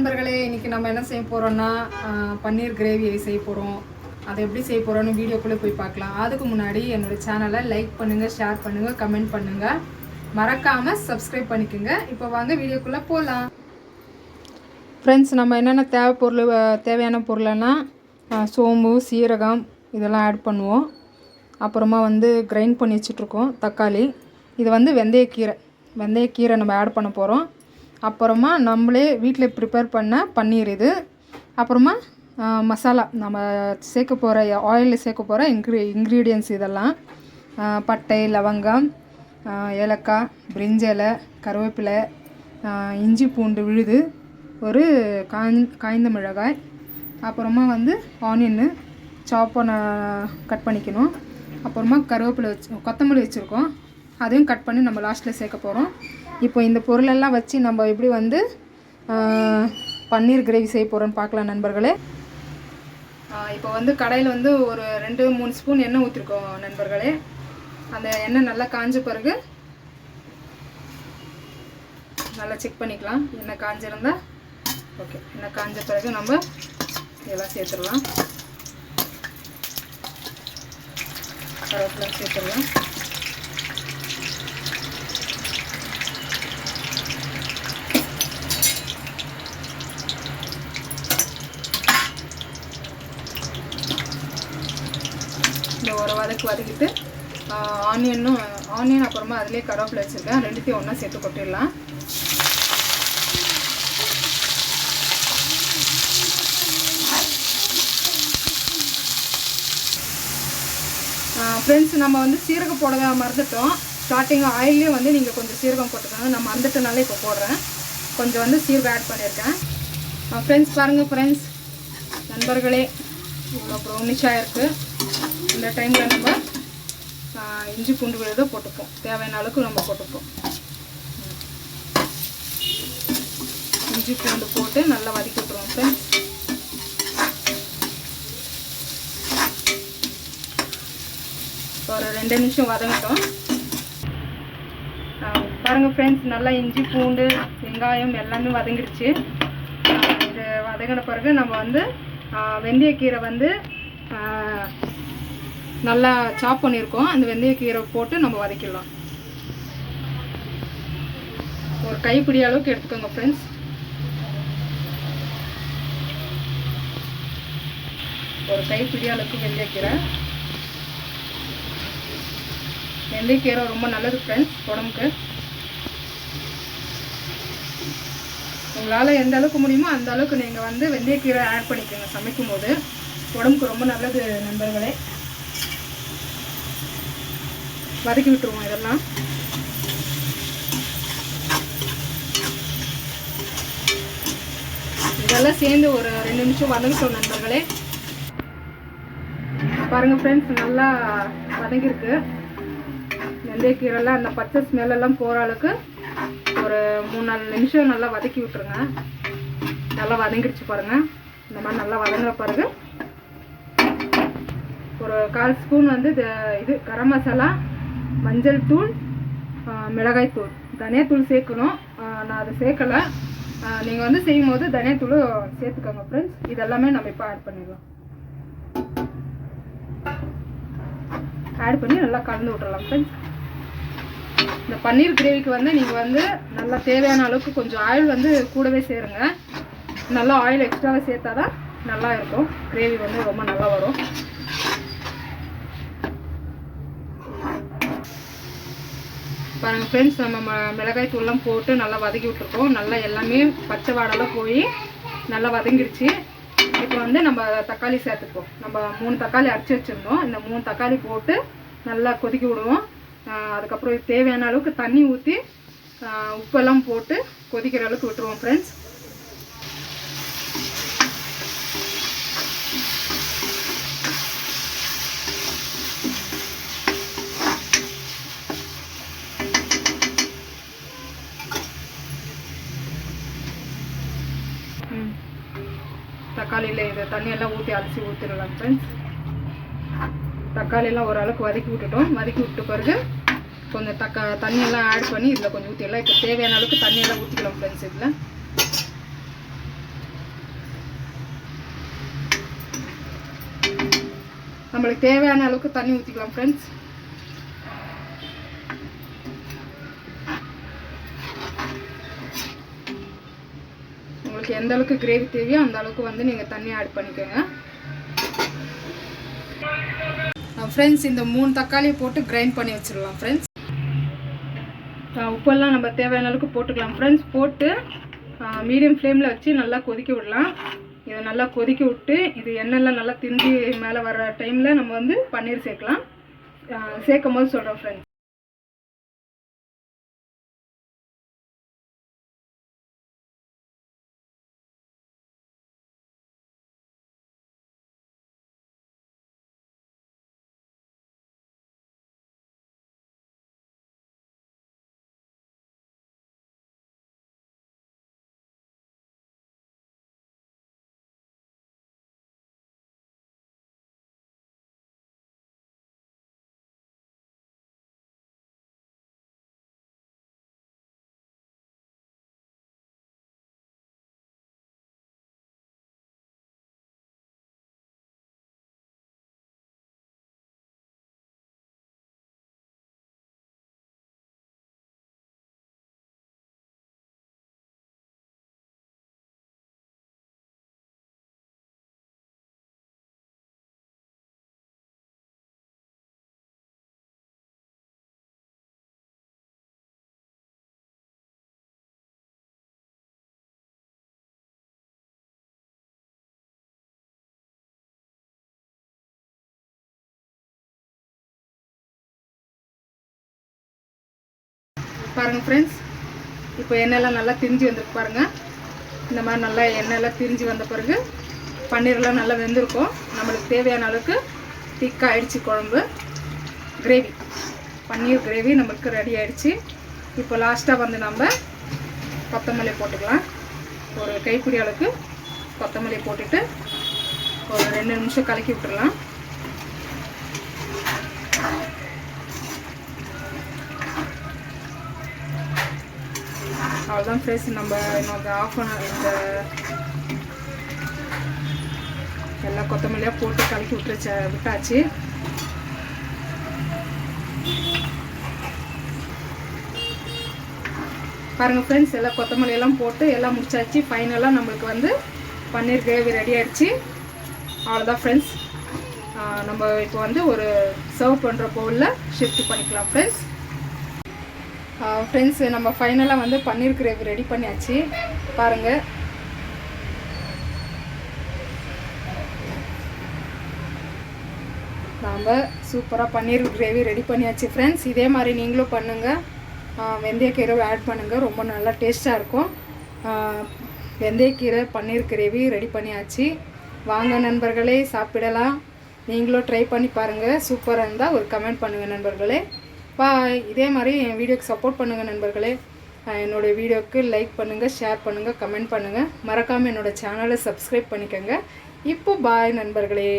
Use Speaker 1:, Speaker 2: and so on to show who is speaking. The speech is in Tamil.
Speaker 1: நண்பர்களே இன்றைக்கி நம்ம என்ன செய்ய போகிறோன்னா பன்னீர் கிரேவி செய்ய போகிறோம் அதை எப்படி செய்ய போகிறோன்னு வீடியோக்குள்ளே போய் பார்க்கலாம். அதுக்கு முன்னாடி என்னோட சேனலை லைக் பண்ணுங்கள் ஷேர் பண்ணுங்கள் கமெண்ட் பண்ணுங்க. மறக்காமல் சப்ஸ்கிரைப் பண்ணிக்கோங்க. இப்போ வாங்க வீடியோக்குள்ளே போகலாம் ஃப்ரெண்ட்ஸ் நம்ம என்னென்ன தேவை பொருள் தேவையான பொருளைன்னா சோம்பு சீரகம் இதெல்லாம் ஆட் பண்ணுவோம். அப்புறமா வந்து கிரைண்ட் பண்ணி வச்சுட்ருக்கோம் தக்காளி. இது வந்து வெந்தயக்கீரை. வெந்தயக்கீரை நம்ம ஆட் பண்ண போகிறோம் அப்புறமா நம்மளே வீட்டில் ப்ரிப்பேர் பண்ண பன்னீர் இது. அப்புறமா மசாலா. நம்ம சேர்க்க போகிற ஆயிலில் சேர்க்க போகிற இன்க்ரீ இன்க்ரீடியன்ஸ் இதெல்லாம். பட்டை லவங்கம் ஏலக்காய் பிரிஞ்சலை கருவேப்பிலை இஞ்சி பூண்டு விழுது ஒரு காய் காய்ந்த மிளகாய். அப்புறமா வந்து ஆனியன்னு சாப் பண்ண கட் பண்ணிக்கணும். அப்புறமா கருவேப்பிலை வச்சு கொத்தமல்லி வச்சுருக்கோம். அதையும் கட் பண்ணி நம்ம லாஸ்ட்டில் சேர்க்க போகிறோம் இப்போ இந்த பொருளெல்லாம் வச்சு நம்ம எப்படி வந்து பன்னீர் கிரேவி செய்ய போகிறோன்னு பார்க்கலாம் நண்பர்களே. இப்போ வந்து கடையில் வந்து ஒரு ரெண்டு மூணு ஸ்பூன் எண்ணெய் ஊற்றிருக்கோம் நண்பர்களே. அந்த எண்ணெய் நல்லா காஞ்ச பிறகு நல்லா செக் பண்ணிக்கலாம். எண்ணெய் காஞ்சிருந்தா ஓகே எண்ணெய் காஞ்ச பிறகு நம்ம இதெல்லாம் சேர்த்துடலாம். கருவேப்பிலை சேர்த்துடலாம். ஒரு வதக்கு வதக்கிட்டு ஆனியனும் ஆனியன் அப்புறமா அதிலே கருவேப்பிலை வச்சுருக்கேன். ரெண்டுத்தையும் ஒன்றா சேர்த்து கொட்டிடலாம். ஃப்ரெண்ட்ஸ் நம்ம வந்து சீரகம் போட மறந்துட்டோம். ஸ்டார்டிங் ஆயிலையும் வந்து நீங்கள் கொஞ்சம் சீரகம் போட்டுக்கோங்க. நான் மறந்துட்டனால இப்போ போடுறேன். கொஞ்சம் வந்து சீரகம் ஆட் பண்ணியிருக்கேன். ஃப்ரெண்ட்ஸ் பாருங்கள் ஃப்ரெண்ட்ஸ் நண்பர்களே இவ்வளோ ப்ரௌனிஷாக இருக்குது இந்த டைமில் நம்ம இஞ்சி பூண்டு விழுதை போட்டுப்போம். தேவையான அளவுக்கு நம்ம போட்டுப்போம். இஞ்சி பூண்டு போட்டு நல்லா வதக்கி விட்டுருவோம் சார் ஒரு ரெண்டு நிமிஷம் வதங்கட்டும். பாருங்கள் பாருங்க ஃப்ரெண்ட்ஸ் நல்லா இஞ்சி பூண்டு வெங்காயம் எல்லாமே வதங்கிடுச்சு. இது வதங்கின பிறகு நம்ம வந்து வெந்தயக்கீரை வந்து நல்லா சாப் பண்ணியிருக்கோம். அந்த வெந்தயக்கீரை போட்டு நம்ம வதக்கிடலாம். ஒரு கைப்பிடி அளவுக்கு எடுத்துக்கோங்க ஃப்ரெண்ட்ஸ் ஒரு கைப்பிடி அளவுக்கு வெந்தயக்கீரை வெந்தயக்கீரை ரொம்ப நல்லது ஃப்ரெண்ட்ஸ் உடம்புக்கு. உங்களால் எந்த அளவுக்கு முடியுமோ அந்த அளவுக்கு நீங்கள் வந்து வெந்தயக்கீரை ஆட் பண்ணிக்கோங்க சமைக்கும் போது உடம்புக்கு ரொம்ப நல்லது நண்பர்களே. வதக்கி விட்டுருவோம் இதெல்லாம். இதெல்லாம் சேர்ந்து ஒரு ரெண்டு நிமிஷம் வதங்கிட்டோம் நண்பர்களே. பாருங்க ஃப்ரெண்ட்ஸ் நல்லா வதங்கியிருக்கு. வெந்தயக்கீரைலாம் அந்த பச்சை ஸ்மெல்லாம் போகிற அளவுக்கு ஒரு மூணு நாலு நிமிஷம் நல்லா வதக்கி விட்டுருங்க. நல்லா வதங்கிடுச்சு பாருங்க. இந்த மாதிரி நல்லா வதங்குற பிறகு ஒரு கால் ஸ்பூன் வந்து இது இது கரம் மசாலா மஞ்சள் தூள் மிளகாய் தூள். தனியாத்தூள் சேர்க்கணும். நான் அதை சேர்க்கலை. நீங்கள் வந்து செய்யும் போது தனியாத்தூள் சேர்த்துக்கோங்க ஃப்ரெண்ட்ஸ் இதெல்லாமே நம்ம இப்போ ஆட் பண்ணிடலாம். ஆட் பண்ணி நல்லா கலந்து விட்றலாம் ஃப்ரெண்ட்ஸ் இந்த பன்னீர் கிரேவிக்கு வந்து நீங்கள் வந்து நல்லா தேவையான அளவுக்கு கொஞ்சம் ஆயில் வந்து கூடவே சேருங்க. நல்லா ஆயில் எக்ஸ்ட்ராவாக சேர்த்தா தான் நல்லா இருக்கும். கிரேவி வந்து ரொம்ப நல்லா வரும். பாருங்கள் ஃப்ரெண்ட்ஸ் நம்ம ம- மிளகாய் தூள்லாம் போட்டு நல்லா வதக்கி விட்டுருக்கோம். நல்லா எல்லாமே பச்சை வாடெல்லாம் போய் நல்லா வதங்கிடுச்சு. இப்போ வந்து நம்ம தக்காளி சேர்த்துப்போம் நம்ம மூணு தக்காளி அரைச்சி வச்சுருந்தோம். இந்த மூணு தக்காளி போட்டு நல்லா கொதிக்க விடுவோம். அதுக்கப்புறம் தேவையான அளவுக்கு தண்ணி ஊற்றி உப்பெல்லாம் போட்டு கொதிக்கிற அளவுக்கு விட்டுருவோம் ஃப்ரெண்ட்ஸ் தக்காளியில் இதை தண்ணியெல்லாம் ஊற்றி அலசி ஊற்றிடலாம் ஃப்ரெண்ட்ஸ் தக்காளியெல்லாம் ஓரளவுக்கு வதக்கி விட்டுட்டோம். வதக்கி விட்டு பிறகு கொஞ்சம் தக்கா தண்ணியெல்லாம் ஆட் பண்ணி இதில் கொஞ்சம் ஊற்றிடலாம் இப்போ தேவையான அளவுக்கு தண்ணியெல்லாம் ஊற்றிக்கலாம் ஃப்ரெண்ட்ஸ் இதில். நம்மளுக்கு தேவையான அளவுக்கு தண்ணி ஊற்றிக்கலாம் ஃப்ரெண்ட்ஸ் உங்களுக்கு எந்த அளவுக்கு கிரேவி தேவையோ அந்த அளவுக்கு வந்து நீங்கள் தண்ணி ஆட் பண்ணிக்கோங்க. ஃப்ரெண்ட்ஸ் இந்த மூணு தக்காளியை போட்டு கிரைண்ட் பண்ணி வச்சிடலாம் ஃப்ரெண்ட்ஸ் உப்பெல்லாம் நம்ம தேவையான அளவுக்கு போட்டுக்கலாம். ஃப்ரெண்ட்ஸ் போட்டு மீடியம் ஃப்ளேமில் வச்சு நல்லா கொதிக்க விடலாம். இதை நல்லா கொதிக்க விட்டு இது எண்ணெய்லாம் நல்லா திந்தி மேலே வர டைமில் நம்ம வந்து பன்னீர் சேர்க்கலாம். சேர்க்கும் போது சொல்கிறோம் ஃப்ரெண்ட்ஸ் பாருங்கள் ஃப்ரெண்ட்ஸ் இப்போ எண்ணெயெல்லாம் நல்லா திரிஞ்சு வந்துருக்கு பாருங்கள் இந்த மாதிரி நல்லா எண்ணெயெல்லாம் திரிஞ்சு வந்த பிறகு பன்னீர்லாம் நல்லா வெந்திருக்கும். நம்மளுக்கு தேவையான அளவுக்கு திக்காக ஆயிடுச்சு குழம்பு. கிரேவி பன்னீர் கிரேவி நம்மளுக்கு ரெடி ஆயிடுச்சு. இப்போ லாஸ்ட்டாக வந்து நம்ம கொத்தமல்லி போட்டுக்கலாம். ஒரு கைப்பிடி அளவுக்கு கொத்தமல்லி போட்டுட்டு ஒரு ரெண்டு நிமிஷம் கலக்கி விட்டுடலாம். அவ்வளோதான் ஃப்ரெஷ் நம்ம இன்னொரு ஆஃப் அன் இந்த எல்லா கொத்தமல்லியாக போட்டு கலக்கி விட்டுருச்ச விட்டாச்சு. பாருங்கள் ஃப்ரெண்ட்ஸ் எல்லாம் கொத்தமல்லி எல்லாம் போட்டு எல்லாம் முடிச்சாச்சு. ஃபைனலாக நம்மளுக்கு வந்து பன்னீர் கிரேவி ரெடி ஆயிடுச்சு. அவ்வளோதான் ஃப்ரெண்ட்ஸ் நம்ம இப்போ வந்து ஒரு சர்வ் பண்ணுற பவுலில் ஷிஃப்ட் பண்ணிக்கலாம் ஃப்ரெண்ட்ஸ் ஃப்ரெண்ட்ஸு நம்ம ஃபைனலாக வந்து பன்னீர் கிரேவி ரெடி பண்ணியாச்சு. பாருங்கள் நாம் சூப்பராக பன்னீர் கிரேவி ரெடி பண்ணியாச்சு ஃப்ரெண்ட்ஸ் இதே மாதிரி நீங்களும் பண்ணுங்கள் வெந்தயக்கீரை ஆட் பண்ணுங்கள் ரொம்ப நல்லா டேஸ்ட்டாக இருக்கும். வெந்தயக்கீரை பன்னீர் கிரேவி ரெடி பண்ணியாச்சு. வாங்க நண்பர்களே சாப்பிடலாம். நீங்களும் ட்ரை பண்ணி பாருங்கள் சூப்பராக இருந்தால் ஒரு கமெண்ட் பண்ணுங்கள் நண்பர்களே. பாய் இதே மாதிரி என் வீடியோக்கு சப்போர்ட் பண்ணுங்கள் நண்பர்களே. என்னோடய என்னோட வீடியோக்கு லைக் பண்ணுங்கள் ஷேர் பண்ணுங்கள் கமெண்ட் பண்ணுங்கள் மறக்காமல் என்னோட சேனலை சப்ஸ்கிரைப் பண்ணிக்கோங்க. இப்போ பாய் நண்பர்களே.